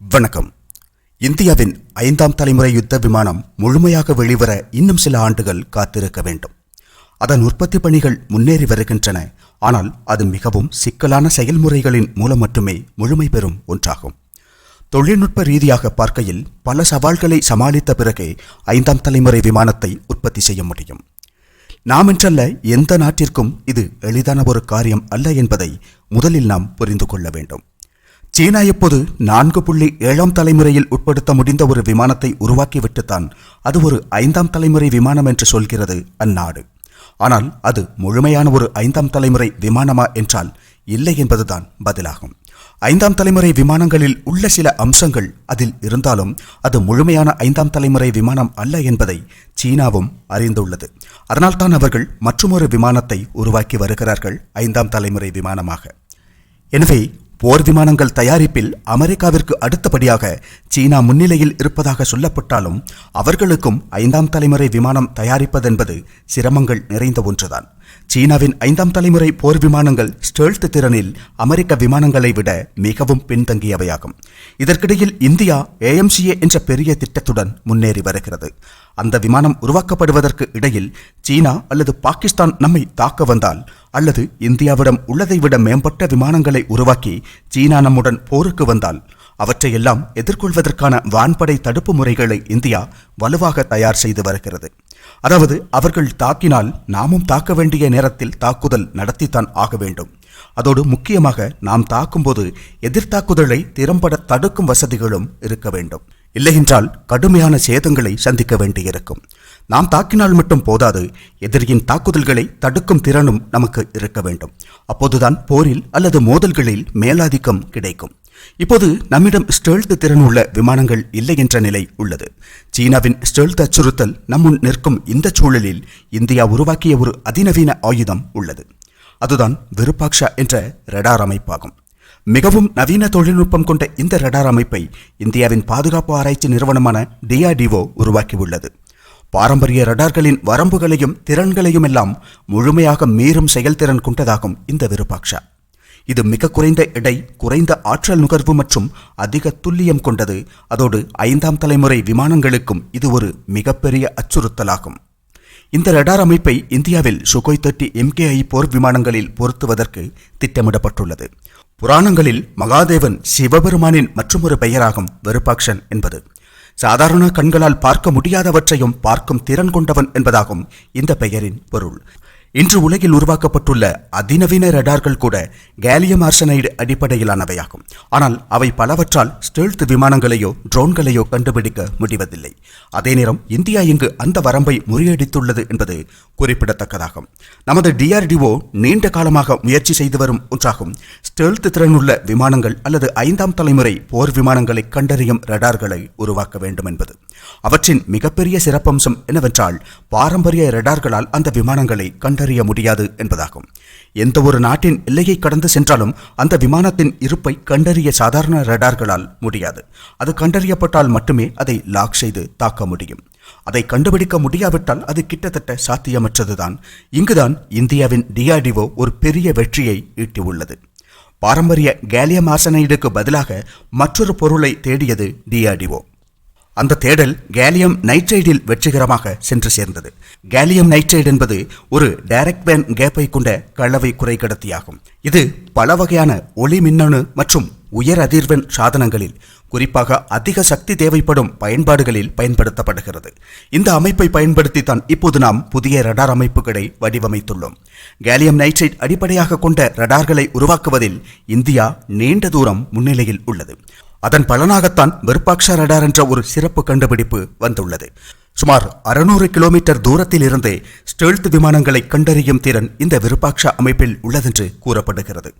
வணக்கம். இந்தியாவின் ஐந்தாம் தலைமுறை யுத்த விமானம் முழுமையாக வெளிவர இன்னும் சில ஆண்டுகள் காத்திருக்க வேண்டும். அதன் உற்பத்தி பணிகள் முன்னேறி வருகின்றன. ஆனால் அது மிகவும் சிக்கலான செயல்முறைகளின் மூலம் மட்டுமே முழுமை பெறும் ஒன்றாகும். தொழில்நுட்ப ரீதியாக பார்க்கையில் பல சவால்களை சமாளித்த பிறகே ஐந்தாம் தலைமுறை விமானத்தை உற்பத்தி செய்ய முடியும். நாம் என்றல்ல எந்த நாட்டிற்கும் இது எளிதான ஒரு காரியம் அல்ல என்பதை முதலில் நாம் புரிந்து கொள்ள வேண்டும். சீனா இப்போது நான்கு புள்ளி ஏழாம் தலைமுறையில் உட்படுத்த முடிந்த ஒரு விமானத்தை உருவாக்கிவிட்டுத்தான் அது ஒரு ஐந்தாம் தலைமுறை விமானம் என்று சொல்கிறது அந்நாடு. ஆனால் அது முழுமையான ஒரு ஐந்தாம் தலைமுறை விமானமா என்றால் இல்லை என்பதுதான் பதிலாகும். ஐந்தாம் தலைமுறை விமானங்களில் உள்ள சில அம்சங்கள் அதில் இருந்தாலும் அது முழுமையான ஐந்தாம் தலைமுறை விமானம் அல்ல என்பதை சீனாவும் அறிந்துள்ளது. அதனால்தான் அவர்கள் மற்றுமொரு விமானத்தை உருவாக்கி வருகிறார்கள் ஐந்தாம் தலைமுறை விமானமாக. எனவே போர் விமானங்கள் தயாரிப்பில் அமெரிக்காவிற்கு அடுத்தபடியாக சீனா முன்னிலையில் இருப்பதாக சொல்லப்பட்டாலும் அவர்களுக்கும் ஐந்தாம் தலைமுறை விமானம் தயாரிப்பதென்பது சிரமங்கள் நிறைந்த ஒன்றுதான். சீனாவின் ஐந்தாம் தலைமுறை போர் விமானங்கள் ஸ்டெல்த் திறனில் அமெரிக்க விமானங்களை விட மிகவும் பின்தங்கியவையாகும். இதற்கிடையில் இந்தியா ஏஎம்சிஏ என்ற பெரிய திட்டத்துடன் முன்னேறி வருகிறது. அந்த விமானம் உருவாக்கப்படுவதற்கு இடையில் சீனா அல்லது பாகிஸ்தான் நம்மை தாக்க வந்தால் அல்லது இந்தியாவிடம் உள்ளதை விட மேம்பட்ட விமானங்களை உருவாக்கி சீனா நம்முடன் போருக்கு வந்தால் அவற்றையெல்லாம் எதிர்கொள்வதற்கான வான்படை தடுப்பு முறைகளை இந்தியா வலுவாக தயார் செய்து வருகிறது. அதாவது அவர்கள் தாக்கினால் நாமும் தாக்க வேண்டிய நேரத்தில் தாக்குதல் நடத்தித்தான் ஆக வேண்டும். அதோடு முக்கியமாக நாம் தாக்கும்போது எதிர்த்தாக்குதலை திறம்பட தடுக்கும் வசதிகளும் இருக்க வேண்டும். இல்லையென்றால் கடுமையான சேதங்களை சந்திக்க வேண்டியிருக்கும். நாம் தாக்கினால் மட்டும் போதாது எதிரியின் தாக்குதல்களை தடுக்கும் திறனும் நமக்கு இருக்க வேண்டும். அப்போதுதான் போரில் அல்லது மோதல்களில் மேலாதிக்கம் கிடைக்கும். இப்போது நம்மிடம் ஸ்டெல்த் திறன் உள்ள விமானங்கள் இல்லை என்ற நிலை உள்ளது. சீனாவின் ஸ்டெல்த் அச்சுறுத்தல் நம்முன் நிற்கும் இந்த சூழலில் இந்தியா உருவாக்கிய ஒரு அதிநவீன ஆயுதம் உள்ளது. அதுதான் விருப்பாக்ஷா என்ற ரடார் அமைப்பாகும். மிகவும் நவீன தொழில்நுட்பம் கொண்ட இந்த ரடார் அமைப்பை இந்தியாவின் பாதுகாப்பு ஆராய்ச்சி நிறுவனமான டிஆர்டிஓ உருவாக்கியுள்ளது. பாரம்பரிய ரடார்களின் வரம்புகளையும் திறன்களையும் எல்லாம் முழுமையாக மீறும் செயல்திறன் கொண்டதாகும் இந்த விருப்பாக்ஷா. இது மிக குறைந்த எடை குறைந்த ஆற்றல் நுகர்வு மற்றும் அதிக துல்லியம் கொண்டது. அதோடு ஐந்தாம் தலைமுறை விமானங்களுக்கும் இது ஒரு மிகப்பெரிய அச்சுறுத்தலாகும். இந்த ரடார் அமைப்பை இந்தியாவில் சுகோய் தேர்ட்டி எம்கேஐ போர் விமானங்களில் பொருத்துவதற்கு திட்டமிடப்பட்டுள்ளது. புராணங்களில் மகாதேவன் சிவபெருமானின் மற்றொரு பெயராகும் வெறுப்பாக்ஷன் என்பது. சாதாரண கண்களால் பார்க்க முடியாதவற்றையும் பார்க்கும் திறன் கொண்டவன் என்பதாகும் இந்த பெயரின் பொருள். இன்று உலகில் உருவாக்கப்பட்டுள்ள அதிநவீன ரடார்கள் கூட கேலியம் ஆர்சனைடு அடிப்படையிலானவையாகும். ஆனால் அவை பலவற்றால் ஸ்டெல்த் விமானங்களையோ ட்ரோன்களையோ கண்டுபிடிக்க முடிவதில்லை. அதே நேரம் இந்தியா இங்கு அந்த வரம்பை முறியடித்துள்ளது என்பது குறிப்பிடத்தக்கதாகும். நமது டிஆர்டிஓ நீண்ட காலமாக முயற்சி செய்து வரும் ஒன்றாகும். ஸ்டெல்த் திறனுள்ள விமானங்கள் அல்லது ஐந்தாம் தலைமுறை போர் விமானங்களை கண்டறியும் ரடார்களை உருவாக்க வேண்டும் என்பது. அவற்றின் மிகப்பெரிய சிறப்பம்சம் என்னவென்றால் பாரம்பரிய ரடார்களால் அந்த விமானங்களை கண்டறிய முடியாது என்பதாகும். எந்த ஒரு நாட்டின் எல்லையை கடந்து சென்றாலும் அந்த விமானத்தின் இருப்பை கண்டறிய சாதாரண ரடார்களால் முடியாது. அது கண்டறியப்பட்டால் மட்டுமே அதை லாக் செய்து தாக்க முடியும். அதை கண்டுபிடிக்க முடியாவிட்டால் அது கிட்டத்தட்ட சாத்தியமற்றதுதான். இங்குதான் இந்தியாவின் டிஆர்டிஓ ஒரு பெரிய வெற்றியை ஈட்டியுள்ளது. பாரம்பரிய கேலியம் ஆர்சனைடுக்கு பதிலாக மற்றொரு பொருளை தேடியது டிஆர்டிஓ அந்த தேடல் கேலியம் நைட்ரைடில் வெற்றிகரமாக சென்று சேர்ந்தது. கேலியம் நைட்ரைடு என்பது ஒரு டைரக்ட் பேன் கேப்பை கொண்ட கலவை குறைகடத்தியாகும் இது பல வகையான ஒளி மின்னணு மற்றும் உயர் அதிர்வெண் சாதனங்களில் குறிப்பாக அதிக சக்தி தேவைப்படும் பயன்பாடுகளில் பயன்படுத்தப்படுகிறது. இந்த அமைப்பை பயன்படுத்தி தான் இப்போது நாம் புதிய ரடார் அமைப்புகளை வடிவமைத்துள்ளோம். கேலியம் நைட்ரைட் அடிப்படையாக கொண்ட ரடார்களை உருவாக்குவதில் இந்தியா நீண்ட தூரம் முன்னிலையில் உள்ளது. அதன் பலனாகத்தான் வெறுப்பாக்ஷா ரடார் என்ற ஒரு சிறப்பு கண்டுபிடிப்பு வந்துள்ளது. சுமார் அறுநூறு கிலோமீட்டர் தூரத்தில் இருந்தே ஸ்டெல்த் விமானங்களை கண்டறியும் திறன் இந்த விருப்பாக்ஷா அமைப்பில் உள்ளதென்று கூறப்படுகிறது.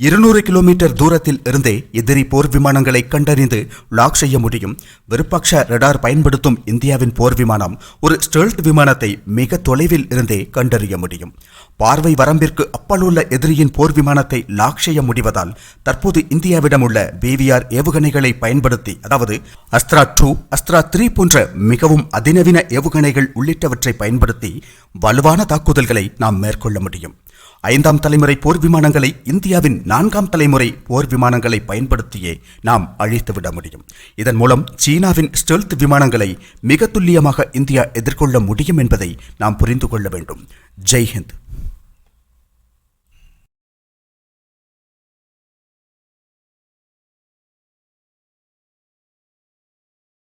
இருநூறு கிலோமீட்டர் தூரத்தில் இருந்தே எதிரி போர் விமானங்களை கண்டறிந்து லாக் செய்ய முடியும். விருப்பாக்ஷா ரடார் பயன்படுத்தும் இந்தியாவின் போர் விமானம் ஒரு ஸ்டெல்த் விமானத்தை மிக தொலைவில் இருந்தே கண்டறிய முடியும். பார்வை வரம்பிற்கு அப்பாலுள்ள எதிரியின் போர் விமானத்தை லாக் செய்ய முடிவதால் தற்போது இந்தியாவிடம் உள்ள பிவிஆர் ஏவுகணைகளை பயன்படுத்தி அதாவது அஸ்த்ரா டூ அஸ்த்ரா த்ரீ போன்ற மிகவும் அதிநவீன ஏவுகணைகள் உள்ளிட்டவற்றை பயன்படுத்தி வலுவான தாக்குதல்களை நாம் மேற்கொள்ள முடியும். ஐந்தாம் தலைமுறை போர் விமானங்களை இந்தியாவின் நான்காம் தலைமுறை போர் விமானங்களை பயன்படுத்தியே நாம் அழித்துவிட முடியும். இதன் மூலம் சீனாவின் ஸ்டெல்த் விமானங்களை மிக துல்லியமாக இந்தியா எதிர்கொள்ள முடியும் என்பதை நாம் புரிந்து கொள்ள வேண்டும். ஜெய் ஹிந்த்